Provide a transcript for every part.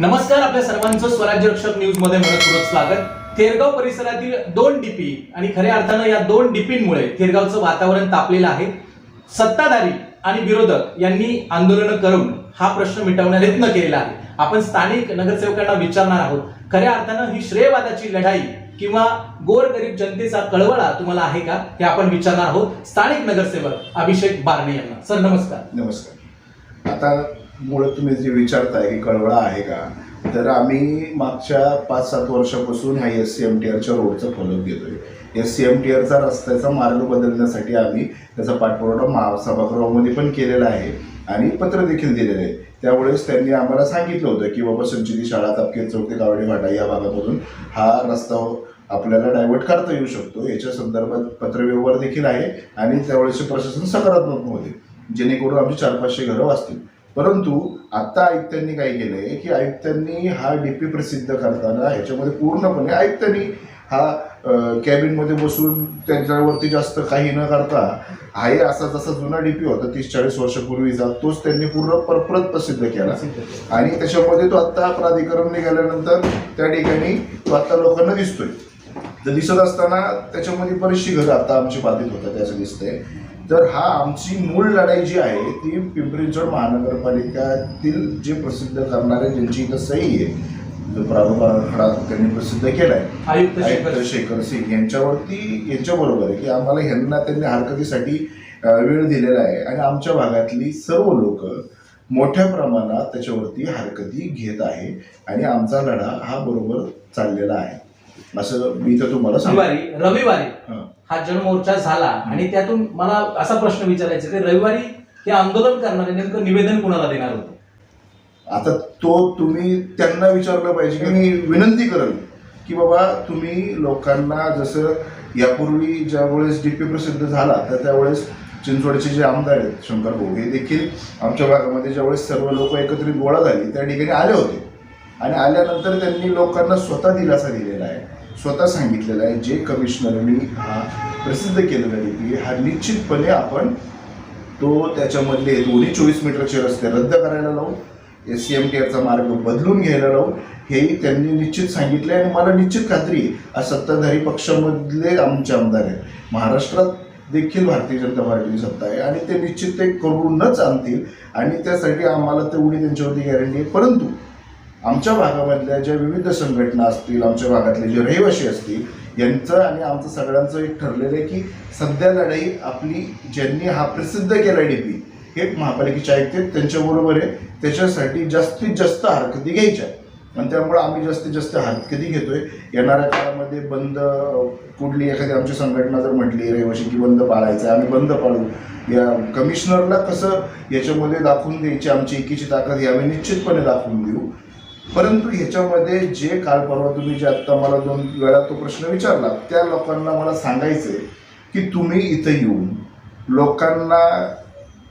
नमस्कार आपल्या सर्वांचं स्वराज्य रक्षक न्यूजमध्ये मनपूर्वक स्वागत. थेरगाव परिसरातील दोन डीपी आणि खऱ्या अर्थानं या दोन डीपींमुळे थेरगावचं वातावरण तापलेलं आहे. सत्ताधारी आणि विरोधक यांनी आंदोलनं करून हा प्रश्न मिटवण्याचा प्रयत्न केलेला आहे. आपण स्थानिक नगरसेवकांना विचारणार आहोत खऱ्या अर्थानं ही श्रेयवादाची लढाई किंवा गोरगरीब जनतेचा कळवळा तुम्हाला आहे का? हे आपण विचारणार आहोत. स्थानिक नगरसेवक अभिषेक बारणे यांना. सर नमस्कार. नमस्कार. आता मुळं तुम्ही जे विचारताय की कळवळा आहे का तर आम्ही मागच्या पाच सात वर्षापासून ह्या एस सी एम टी आरच्या रोडचा फॉलोअप घेतोय. एस सी एम टी आरचा रस्त्याचा मार्ग बदलण्यासाठी आम्ही त्याचा पाठपुरावा महा सभागृहामध्ये पण केलेला आहे आणि पत्र देखील दिलेलं आहे. त्यावेळेस त्यांनी आम्हाला सांगितलं होतं की बाबा संचिती शाळा तापकेत चौक ते गावडे फाटा या भागामधून हा रस्ता आपल्याला डायव्हर्ट करता येऊ शकतो. याच्या संदर्भात पत्रव्यवहार देखील आहे आणि त्यावेळेसचे प्रशासन सकारात्मक होते. जेणेकरून आमची चार पाचशे घरं वाचतील. परंतु आता आयुक्तांनी काय केलंय की आयुक्तांनी हा डीपी प्रसिद्ध करताना ह्याच्यामध्ये पूर्णपणे आयुक्तांनी हा कॅबिनमध्ये बसून त्यांच्यावरती जास्त काही न करता आहे असा जसा जुना डीपी होता तीस चाळीस वर्षापूर्वीचा तोच त्यांनी पूर्ण परत प्रसिद्ध केला. आणि त्याच्यामध्ये तो आता प्राधिकरण निघाल्यानंतर त्या ठिकाणी तो आता लोकांना दिसतोय. तर दिसत असताना त्याच्यामध्ये बरीचशी घरं आता आमची बाधित होतात असं दिसतंय. तर हा आमची मूळ लढाई जी आहे ती पिंपरी चिंचवड महानगरपालिकातील जे प्रसिद्ध करणारे ज्यांची इथं सही आहे जो प्रारूप आराखडा त्यांनी प्रसिद्ध केलाय. आयुक्त शेखर आयुक्त शेखर सिंग यांच्यावरती यांच्याबरोबर आहे की आम्हाला ह्यांना त्यांनी हरकतीसाठी वेळ दिलेला आहे. आणि आमच्या भागातली सर्व लोक मोठ्या प्रमाणात त्याच्यावरती हरकती घेत आहे. आणि आमचा लढा हा बरोबर चाललेला आहे. असं मी तर तुम्हाला सांगतो. रविवारी रविवारी. हा जनमोर्चा झाला. आणि त्यातून मला असा प्रश्न विचारायचा की रविवारी हे आंदोलन करणारे नेमकं निवेदन कुणाला देणार होतं? आता तो तुम्ही त्यांना विचारलं पाहिजे की मी विनंती करेल की बाबा तुम्ही लोकांना जसं यापूर्वी ज्यावेळेस डी पी प्रसिद्ध झाला तर त्यावेळेस चिंचवडचे जे आमदार आहेत शंकर भाऊ हे देखील आमच्या भागामध्ये ज्यावेळेस सर्व लोक एकत्रित गोळा झाली त्या ठिकाणी आले होते. आणि आल्यानंतर त्यांनी लोकांना स्वतः दिलासा दिलेला आहे. स्वतः सांगितलेलं आहे जे कमिशनरनी हा प्रसिद्ध केलेला लिपी हा निश्चितपणे आपण तो त्याच्यामधले दोन्ही चोवीस मीटरचे रस्ते रद्द करायला लावू एस सी एम टी आरचा मार्ग बदलून घ्यायला लावू हेही त्यांनी निश्चित सांगितले आणि मला निश्चित खात्री आहे, आज सत्ताधारी पक्षामधले आमचे आमदार आहेत. महाराष्ट्रात देखील भारतीय जनता पार्टीची सत्ता आहे आणि ते निश्चित ते करूनच आणतील आणि त्यासाठी आम्हाला तेवढी त्यांच्यावरती गॅरंटी आहे. परंतु आमच्या भागामधल्या ज्या विविध संघटना असतील आमच्या भागातले जे रहिवासी असतील यांचं आणि आमचं सगळ्यांचं एक ठरलेलं आहे की सध्या लढाई आपली ज्यांनी हा प्रसिद्ध केला डीपी हे महापालिकेचे आयुक्त त्यांच्याबरोबर आहे. त्याच्यासाठी जास्तीत जास्त हरकती घ्यायच्या आणि त्यामुळे आम्ही जास्तीत जास्त हरकती घेतोय. येणाऱ्या काळामध्ये बंद कुठली एखादी आमची संघटना जर म्हटली रहिवाशी की बंद पाळायचं आहे, आम्ही बंद पाळू. या कमिशनरला कसं याच्यामध्ये दाखवून द्यायची आमची एकीची ताकद यावेळी आम्ही निश्चितपणे दाखवून देऊ. परंतु ह्याच्यामध्ये जे काल परवा तुम्ही जे आत्ता मला दोन वेळा तो प्रश्न विचारला त्या लोकांना मला सांगायचंय की तुम्ही इथं येऊन लोकांना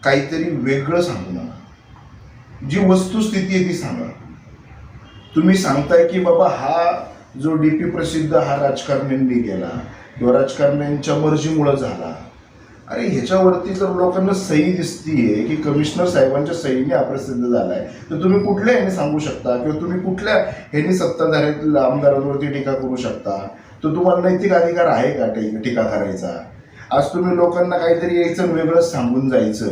काहीतरी वेगळं सांगू नका. जी वस्तुस्थिती आहे ती सांगा. तुम्ही सांगताय की बाबा हा जो डी पी प्रसिद्ध हा राजकारण्यांनी गेला किंवा राजकारण्यांच्या मर्जीमुळं झाला. अरे ह्याच्यावरती जर लोकांना सही दिसतीये की कमिशनर साहेबांच्या सहीने अप्रसिद्ध झालाय तर तुम्ही कुठल्या ह्याने सांगू शकता? किंवा तुम्ही कुठल्या ह्यानी सत्ताधाऱ्यातील आमदारांवरती टीका करू शकता? तर तुम्हाला नैतिक अधिकार आहे का टीका करायचा? आज तुम्ही लोकांना काहीतरी यायचं वेगळंच सांगून जायचं.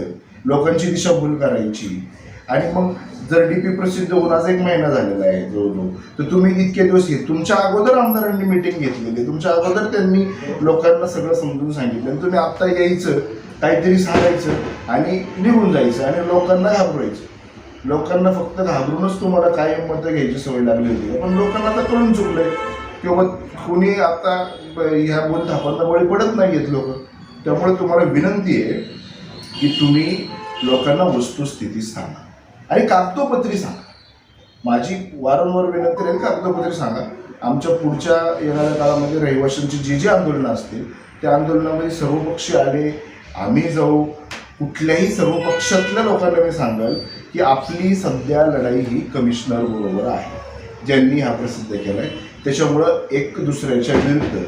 लोकांची दिशाभूल करायची. आणि मग जर डीपी प्रसिद्ध होऊन आज एक महिना झालेला आहे जवळजवळ तर तुम्ही इतके दिवस घेत तुमच्या अगोदर आमदारांनी मिटिंग घेतलेली तुमच्या अगोदर त्यांनी लोकांना सगळं समजून सांगितलं आणि तुम्ही आत्ता यायचं काहीतरी सांगायचं आणि निघून जायचं आणि लोकांना घाबरायचं. लोकांना फक्त घाबरूनच तुम्हाला कायम मतं घ्यायची सवय लागली होती. पण लोकांना आता कळून चुकलंय किंवा कुणी आता ह्या बोल थापांना बळी पडत नाही आहेत लोक. त्यामुळे तुम्हाला विनंती आहे की तुम्ही लोकांना वस्तुस्थिती सांगा आणि कागदोपत्री सांगा. माझी वारंवार विनंती राहील कागदोपत्री सांगा. आमच्या पुढच्या येणाऱ्या काळामध्ये रहिवाशांची जी जी आंदोलनं असतील त्या आंदोलनामध्ये सर्वपक्षी आले आम्ही जाऊ कुठल्याही सर्व पक्षातल्या लोकांना मी सांगाल की आपली सध्या लढाई ही कमिशनर बरोबर आहे ज्यांनी हा प्रसिद्ध केला आहे त्याच्यामुळं एक दुसऱ्याच्या विरुद्ध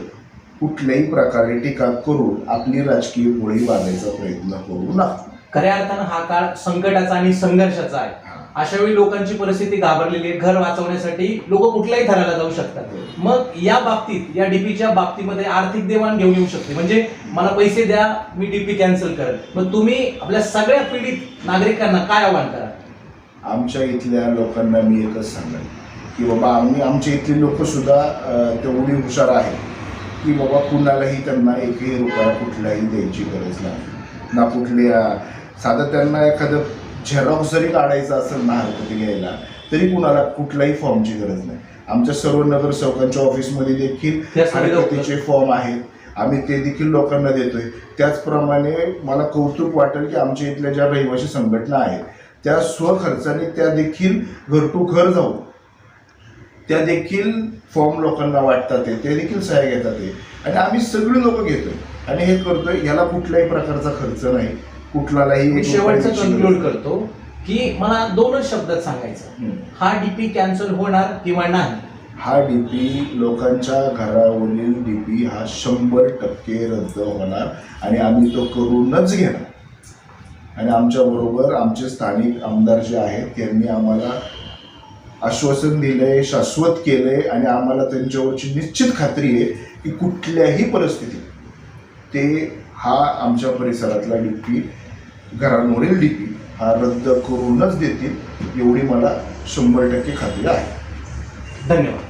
कुठल्याही प्रकारे टीका करून आपली राजकीय गोळी बांधायचा प्रयत्न करू नका. खऱ्या अर्थानं हा काळ संकटाचा आणि संघर्षाचा आहे. अशा वेळी लोकांची परिस्थिती घाबरलेली आहे. घर वाचवण्यासाठी लोक कुठल्याही थराला जाऊ शकतात. मग या बाबतीत या डीपीच्या बाबतीमध्ये आर्थिक देवाण घेऊन येऊ शकते. म्हणजे मला पैसे द्या मी डीपी कॅन्सल करेल. मग तुम्ही आपल्या सगळ्या पीडित नागरिकांना काय आव्हान करा आमच्या इथल्या लोकांना मी एकच सांगेन की बाबा आम्ही आमच्या इथली लोक सुद्धा तेवढी हुशार आहेत की बाबा कुणालाही त्यांना एकही रुपया कुठलाही द्यायची गरज नाही. ना कुठल्या साधं त्यांना एखादं झेरॉक्स जरी काढायचं असेल ना हरकती घ्यायला तरी कुणाला कुठल्याही फॉर्मची गरज नाही. आमच्या सर्व नगरसेवकांच्या ऑफिसमध्ये देखील हरकतीचे फॉर्म आहेत. आम्ही ते देखील लोकांना देतोय. त्याचप्रमाणे मला कौतुक वाटेल की आमच्या इथल्या ज्या रहिवासी संघटना आहेत त्या स्वखर्चाने त्या देखील घर टू घर जाऊन त्या देखील फॉर्म लोकांना वाटतात ते ते देखील सहाय्य घेतात आणि आम्ही सगळी लोक घेतोय. आणि हे करतोय याला कुठल्याही प्रकारचा खर्च नाही. कुठलाही शेवटचं कन्क्लूड करतो की मला दोनच शब्दात सांगायचं. हा डीपी कॅन्सल होणार किंवा नाही? हा डीपी लोकांच्या घरावरील डीपी हा शंभर टक्के रद्द होणार आणि आम्ही तो करूनच घेणार. आणि आमच्याबरोबर आमचे स्थानिक आमदार जे आहेत त्यांनी आम्हाला आश्वासन दिलंय शाश्वत केलंय आणि आम्हाला त्यांच्यावरची निश्चित खात्री आहे की कुठल्याही परिस्थितीत ते हा आमच्या परिसरातला डीपी घरांवरील डीपी हा रद्द करूनच देतील एवढी मला शंभर टक्के खात्री आहे. धन्यवाद.